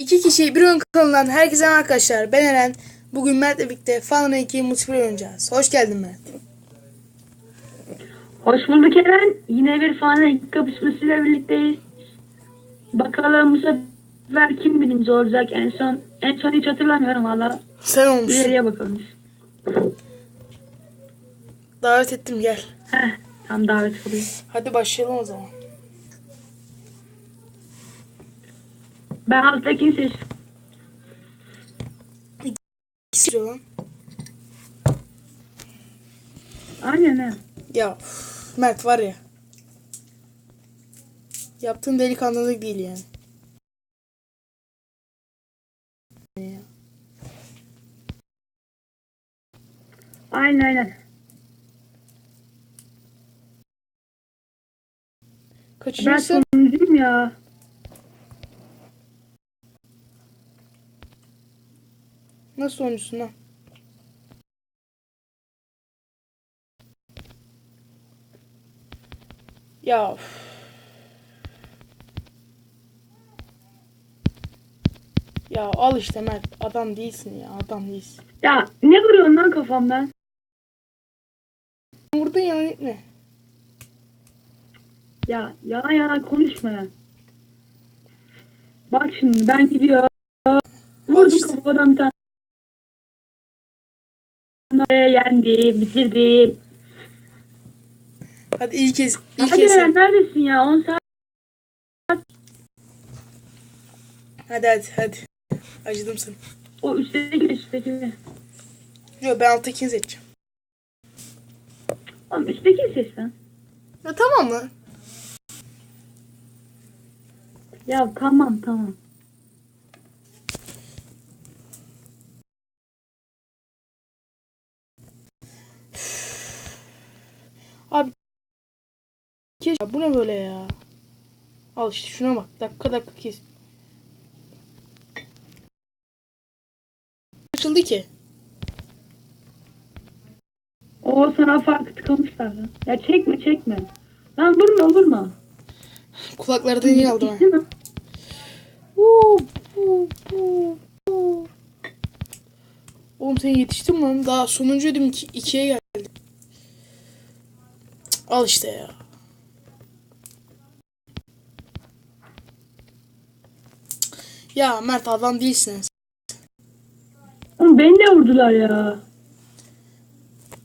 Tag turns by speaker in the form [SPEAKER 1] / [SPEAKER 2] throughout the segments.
[SPEAKER 1] İki kişi bir oyun kanalından herkese arkadaşlar. Ben Eren. Bugün Mert'le birlikte Final 2 multiplayer oynayacağız. Hoş geldin Mert.
[SPEAKER 2] Hoş bulduk Eren. Yine bir fani kapışmasıyla birlikteyiz. Bakalım bu sefer kim birinci olacak en son. En son hiç hatırlamıyorum valla.
[SPEAKER 1] Sen olmuşsun.
[SPEAKER 2] İleriye bakalım.
[SPEAKER 1] Davet ettim gel.
[SPEAKER 2] Heh, tam davet oluyor.
[SPEAKER 1] Hadi başlayalım o zaman.
[SPEAKER 2] Ben alttakini seçtim.
[SPEAKER 1] İkisi lan.
[SPEAKER 2] Aynen he.
[SPEAKER 1] Ya Mert var ya. Yaptığın delikanlılık değil yani.
[SPEAKER 2] Aynen aynen. Ben
[SPEAKER 1] Kaçıncısın?
[SPEAKER 2] sonuncuyum ya.
[SPEAKER 1] Nasıl oynuyorsun lan? Ya üf. Ya al işte Mert. Adam değilsin ya. Adam değilsin.
[SPEAKER 2] Ya ne vuruyorsun lan kafamdan?
[SPEAKER 1] Vurdun ya ne?
[SPEAKER 2] Ya yana yana konuşma ya. Bak şimdi ben gidiyor. Vurdum
[SPEAKER 1] işte.
[SPEAKER 2] kafadan bir tane. Yendim, bitirdim.
[SPEAKER 1] Hadi ilk kez. ilk
[SPEAKER 2] Hadi
[SPEAKER 1] kez.
[SPEAKER 2] Eren neredesin ya? 10 saat.
[SPEAKER 1] Hadi hadi hadi. Acıdım sana.
[SPEAKER 2] O üstteki üstteki.
[SPEAKER 1] Yok ben alttakini seçeceğim.
[SPEAKER 2] Oğlum üstteki seç lan.
[SPEAKER 1] Ya tamam mı?
[SPEAKER 2] Ya tamam tamam.
[SPEAKER 1] Abi. Ya bu ne böyle ya? Al işte şuna bak. Dakika dakika kes. Açıldı ki.
[SPEAKER 2] O sana farkı tıkamışlar. Ya çekme çekme. Lan vurma vurma.
[SPEAKER 1] Kulaklardan iyi aldım ha.
[SPEAKER 2] Gitti mi?
[SPEAKER 1] Oğlum sen yetiştin lan. Daha sonuncuydum. Iki, ikiye geldim. Al işte ya. Ya Mert adam değilsin.
[SPEAKER 2] Oğlum beni de vurdular ya.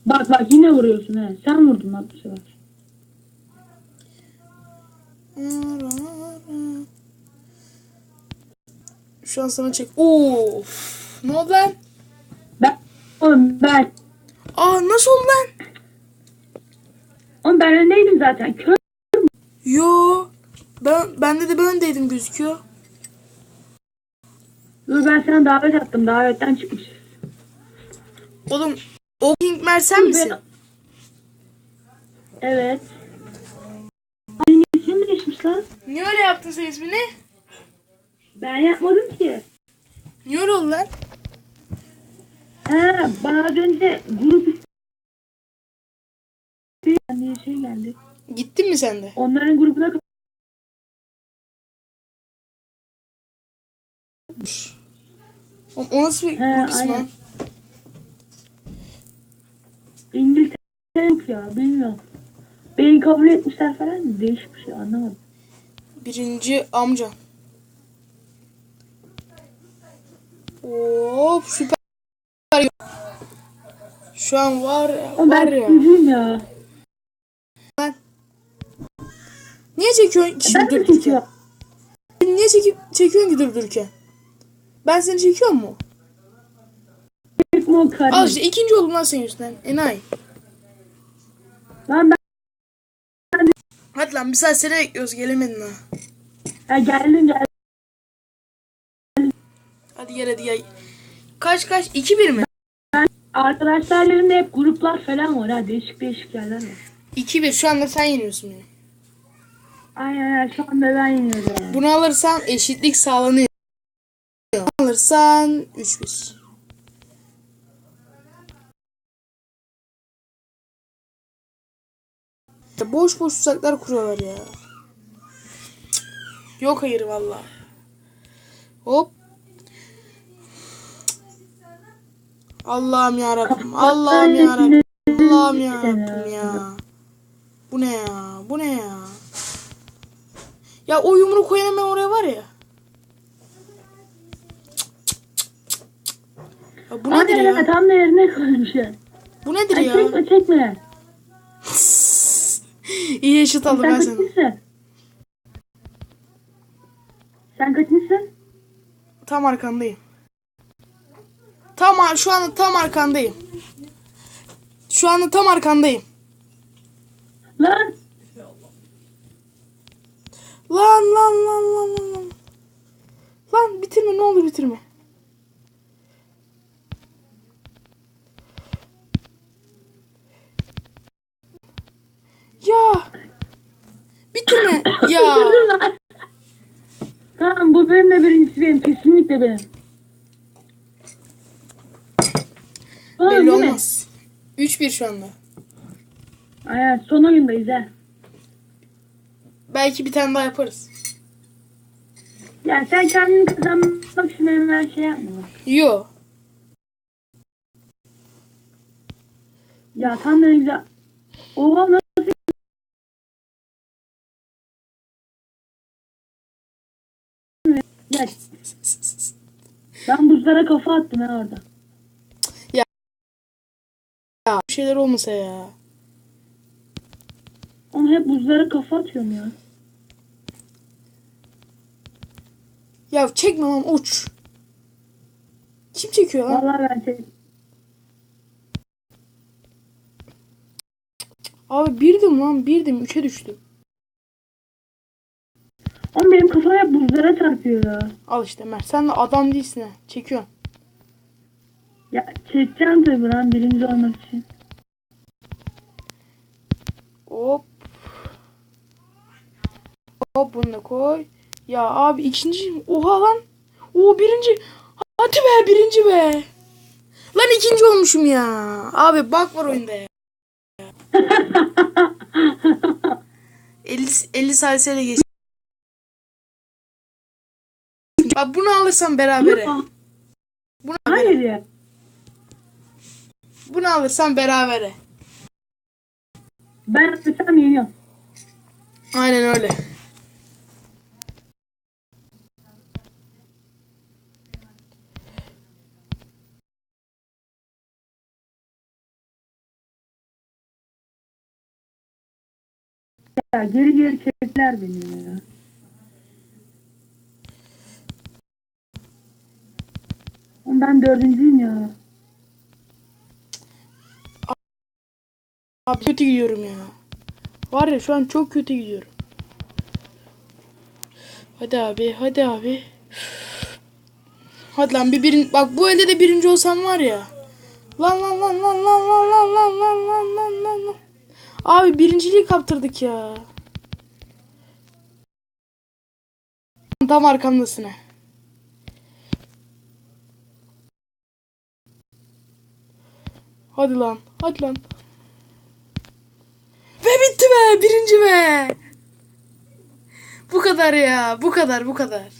[SPEAKER 2] Bak bak yine vuruyorsun he. Sen vurdun lan bu sefer.
[SPEAKER 1] Şu an sana çek. Of. Ne oldu lan?
[SPEAKER 2] Ben oğlum ben
[SPEAKER 1] Aa nasıl oldu lan?
[SPEAKER 2] oğlum ben öndeydim zaten. Kör
[SPEAKER 1] Yo. Ben bende de ben öndeydim gözüküyor.
[SPEAKER 2] Dur ben sana davet attım. Davetten çıkmış.
[SPEAKER 1] Oğlum o King Mert sen misin?
[SPEAKER 2] Evet. Senin ismin değişmiş lan.
[SPEAKER 1] Niye öyle yaptın sen ismini?
[SPEAKER 2] Ben yapmadım ki.
[SPEAKER 1] Niye öyle oldu lan?
[SPEAKER 2] Ha, bana önce grup diye şey geldi.
[SPEAKER 1] Gittin mi sen de?
[SPEAKER 2] Onların grubuna
[SPEAKER 1] O, o nasıl bir
[SPEAKER 2] He, aynen.
[SPEAKER 1] lan?
[SPEAKER 2] İngiltere yok ya bilmiyorum. Beni kabul etmişler falan? Değişik bir şey anlamadım.
[SPEAKER 1] Birinci amca. Hop süper. Şu an var ya.
[SPEAKER 2] Ama
[SPEAKER 1] Var
[SPEAKER 2] ben
[SPEAKER 1] ya.
[SPEAKER 2] üzüldüm ya.
[SPEAKER 1] Niye çekiyorsun ki
[SPEAKER 2] Ben
[SPEAKER 1] şimdi. Niye çekip çekiyorsun ki durdurken? Ben seni çekiyor mu? Al işte ikinci oldum lan senin yüzünden. Enayi.
[SPEAKER 2] Lan ben
[SPEAKER 1] Hadi lan bir saat seni bekliyoruz gelemedin ha.
[SPEAKER 2] ya geldim geldim.
[SPEAKER 1] Hadi gel hadi gel. Kaç kaç? 2-1 mi?
[SPEAKER 2] Arkadaşlarımda hep gruplar falan var ha. Değişik değişik yerler var.
[SPEAKER 1] 2-1 şu anda sen yeniyorsun beni.
[SPEAKER 2] Aynen şu anda ben yeniyorum.
[SPEAKER 1] Bunu alırsan eşitlik sağlanıyor. 93-1. Boş boş tuzaklar kuruyorlar ya. Yok hayır valla. Hop. Allah'ım ya Rabbim. Allah'ım ya Rabbim. Allah'ım ya Rabbim ya. Bu ne ya? Bu ne ya? Ya o yumruk koyan hemen oraya var ya. Ya bu nedir
[SPEAKER 2] Aynen
[SPEAKER 1] ya?
[SPEAKER 2] tam da yerine koymuşlar.
[SPEAKER 1] Bu nedir
[SPEAKER 2] Ay
[SPEAKER 1] ya?
[SPEAKER 2] çekme çekme.
[SPEAKER 1] İyi eşit aldım
[SPEAKER 2] Sen
[SPEAKER 1] ben
[SPEAKER 2] kaçıncısın? Sen kaçıncısın?
[SPEAKER 1] Tam arkandayım. Tam şu anda tam arkandayım. Şu anda tam arkandayım.
[SPEAKER 2] Lan
[SPEAKER 1] lan lan lan lan lan. Lan bitirme ne olur bitirme. Ya.
[SPEAKER 2] Tamam bu benim de birincisi benim. Kesinlikle benim. Tamam,
[SPEAKER 1] Belli
[SPEAKER 2] değil mi?
[SPEAKER 1] olmaz. 3-1 şu anda.
[SPEAKER 2] Aynen son oyundayız ha.
[SPEAKER 1] Belki bir tane daha yaparız.
[SPEAKER 2] Ya sen kendini kazanmak için hemen şey yapma.
[SPEAKER 1] Yo.
[SPEAKER 2] Ya tam da güzel. Oha? Ya. Ben buzlara kafa attım ha orada.
[SPEAKER 1] Ya bir şeyler olmasa ya.
[SPEAKER 2] Ama hep buzlara kafa atıyorum ya.
[SPEAKER 1] Ya çekme lan uç. Kim çekiyor lan?
[SPEAKER 2] Vallahi ben şey...
[SPEAKER 1] Abi birdim lan birdim. Üçe düştüm.
[SPEAKER 2] Ama benim kafa hep buzlara çarpıyor ya.
[SPEAKER 1] Al işte Mert. Sen de adam değilsin ha. Çekiyorsun.
[SPEAKER 2] Ya çekeceğim tabii lan birinci olmak için.
[SPEAKER 1] Hop. Hop bunu da koy. Ya abi ikinci. Oha lan. O birinci. Hadi be birinci be. Lan ikinci olmuşum ya. Abi bak var oyunda ya. 50, 50 saliseyle geç. Bak bunu alırsam berabere. Bunu,
[SPEAKER 2] Hayır ya.
[SPEAKER 1] bunu alırsam berabere.
[SPEAKER 2] Ben sen yeniyorum.
[SPEAKER 1] Aynen öyle.
[SPEAKER 2] Ya geri geri çektiler beni ya. Oğlum Ben dördüncüyüm ya.
[SPEAKER 1] Abi kötü gidiyorum ya. Var ya şu an çok kötü gidiyorum. Hadi abi, hadi abi. Hadi lan bir birin bak bu elde de birinci olsam var ya. Lan lan lan lan lan lan lan lan lan lan lan lan lan. Abi birinciliği kaptırdık ya. Tam arkamdasın ha. Hadi lan, hadi lan. Ve bitti be, birinci be. Bu kadar ya, bu kadar, bu kadar.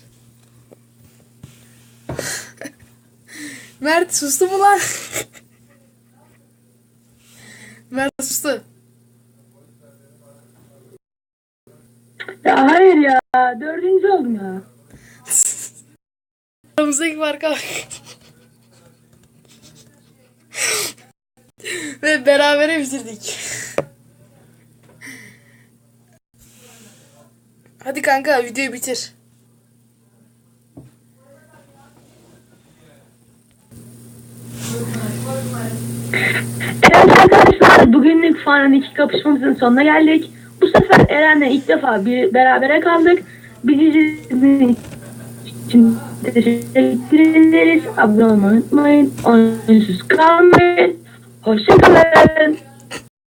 [SPEAKER 1] Mert sustu mu lan? Mert sustu.
[SPEAKER 2] Ya hayır ya. Dördüncü oldum ya.
[SPEAKER 1] Aramızdaki farka bak. Ve berabere bitirdik. Hadi kanka videoyu bitir.
[SPEAKER 2] Evet arkadaşlar bugünlük falan iki kapışmamızın sonuna geldik. Bu sefer Eren'le ilk defa bir berabere kaldık. Bizi izlediğiniz için teşekkür ederiz. Abone olmayı unutmayın. Oyunsuz kalmayın. 好，谢谢你。